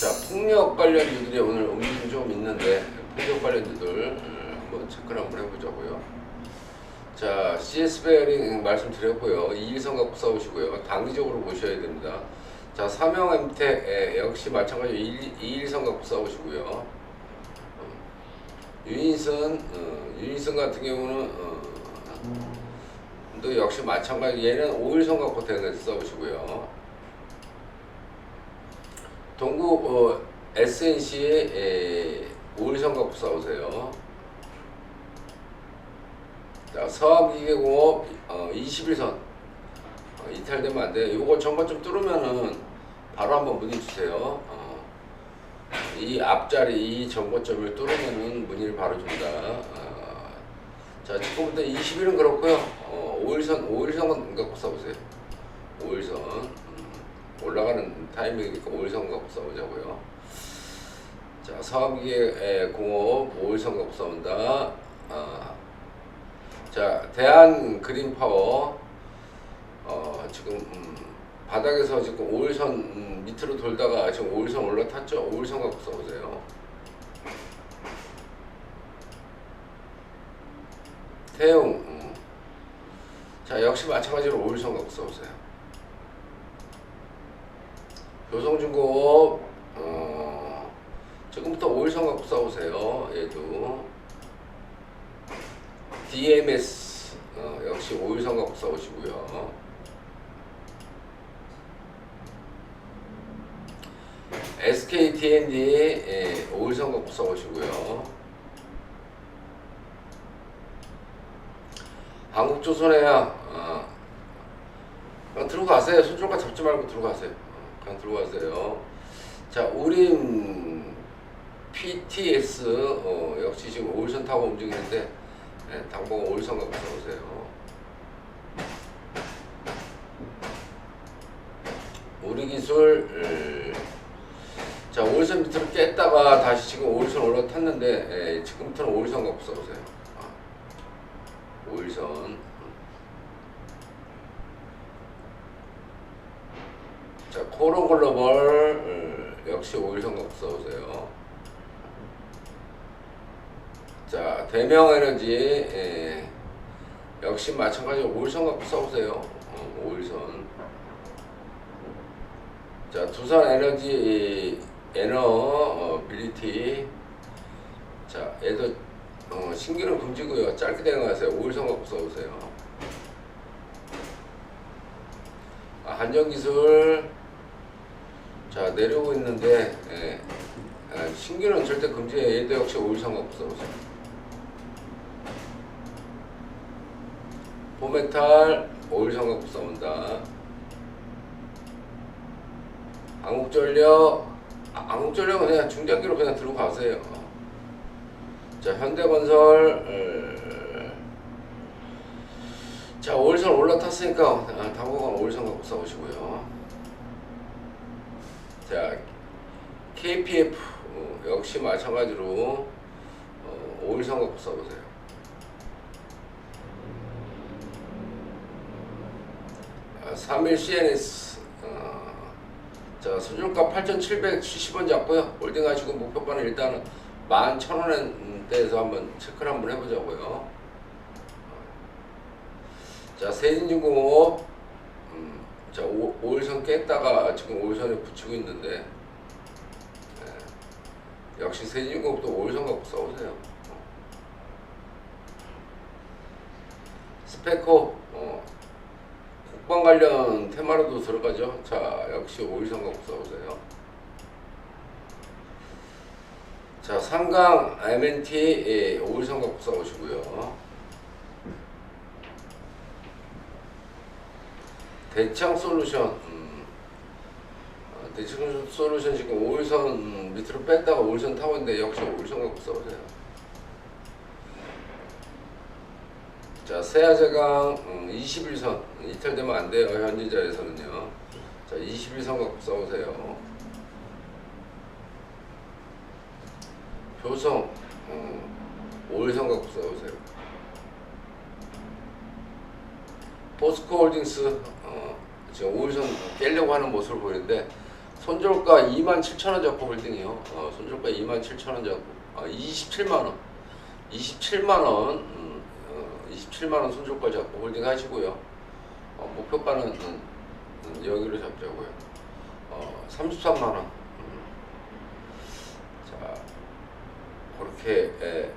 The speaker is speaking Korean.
자, 폭력 관련주들이 오늘 움직임 좀 있는데 폭력 관련주들 음, 한번 체크를 한번 해보자고요. 자, CS 베어링 말씀드렸고요. 이일선 갖고 싸우시고요. 단기적으로 보셔야 됩니다. 자, 삼형 엠텍 예, 역시 마찬가지로 이- 이일선 갖고 싸우시고요. 어, 유인선, 어, 유인선 같은 경우는 어, 또 역시 마찬가지 얘는 5일선 갖고 대응해서 싸우시고요. 동구 어, SNC의 5일선 갖고 싸우세요. 자, 서학기계공업 어, 21선 어, 이탈되면 안 돼요. 요거 전번 좀 뚫으면은 바로 한번 문의 주세요. 어, 이 앞자리 이 정거점을 뚫으면은 문의를 바로 준다. 어, 자, 지금부터 20일은 그렇고요. 어, 5일선 5일선 갖고 싸우세요. 5일선 음, 올라가는 타이밍이니까 5일선 갖고 싸우자고요. 자, 사업기계 공업 5일선 갖고 싸운다. 아, 자, 대한 그린 파워 어, 지금 음, 바닥에서 지금 5일선 음, 밑으로 돌다가 지금 5일선 올라탔죠? 5일선 갖고 싸우세요. 태용 음. 자, 역시 마찬가지로 5일선 갖고 싸우세요. 교성중공업 어, 지금부터 5일선 갖고 싸우세요. 얘도 DMS 어, 역시 5일선 갖고 싸우시고요. SK TND 예, 5일선 갖고 싸우시고요. 한국조선해야 어, 들어가세요. 손절가 잡지 말고 들어가세요. 어, 그냥 들어가세요. 자, 우린 PTS 어, 역시 지금 5일선 타고 움직이는데 네, 당봉 5일선 갖고 싸우세요. 우리 기술 음, 자 5일선 밑으로 깼다가 다시 지금 5일선 올라탔는데 예, 지금부터는 5일선 갖고 싸우세요. 아, 5일선 자 코론 글로벌 음, 역시 5일선 갖고 싸우세요. 자 대명 에너지 예, 역시 마찬가지로 5일선 갖고 싸우세요. 어, 5일선. 자 두산 에너지 에너 어, 빌리티. 자 얘도 어, 신기는 금지고요. 짧게 대응하세요. 5일선 갖고 써보세요. 아, 한정기술 자 내려오고 있는데 예. 아, 신기는 절대 금지해요 얘도 역시 5일선 갖고 써보세요 포메탈 5일선 갖고 써본다 한국전력 아, 한국전력은 그냥 중장기로 그냥 들어가세요. 자 현대건설 에, 자 5일선 올라탔으니까 아, 당분간 5일선 갖고 싸우시고요. 자 KPF 어, 역시 마찬가지로 어, 5일선 갖고 싸우세요. 아, 3일 CNS 어, 자, 수준가 8,770원 잡고요. 홀딩 하시고 목표가는 일단은 11,000원대에서 한번 체크를 한번 해보자고요. 자, 세진중공업 음, 자, 5, 5일선 깼다가 지금 5일선에 붙이고 있는데 예, 역시 세진중공업도 5일선 갖고 싸우세요. 스페코 어, 국방 관련 테마로도 들어가죠. 자, 역시 5일선 갖고 싸우세요. 자, 상강 MNT 예, 5일선 갖고 싸우시고요. 대창 솔루션 음, 어, 대창 솔루션 지금 5일선 음, 밑으로 뺐다가 5일선 타고 있는데 역시 5일선 갖고 싸우세요. 자, 세아제강 음, 21선 이탈되면 안 돼요. 현재 자리에서는요. 자, 21선 갖고 싸우세요. 효성 음, 5일선 갖고 싸우세요. 포스코 홀딩스 어, 지금 5일선 깨려고 하는 모습을 보이는데 손절가 27,000원 잡고 홀딩이요. 어, 손절가 27,000원 잡고 아, 27만 원. 27만 원. 음, 어, 27만 원 손절가 잡고 홀딩 하시고요. 어, 목표가는 음, 음, 여기로 잡자고요. 어, 33만 원. 음. 자, 그렇게 에, 에,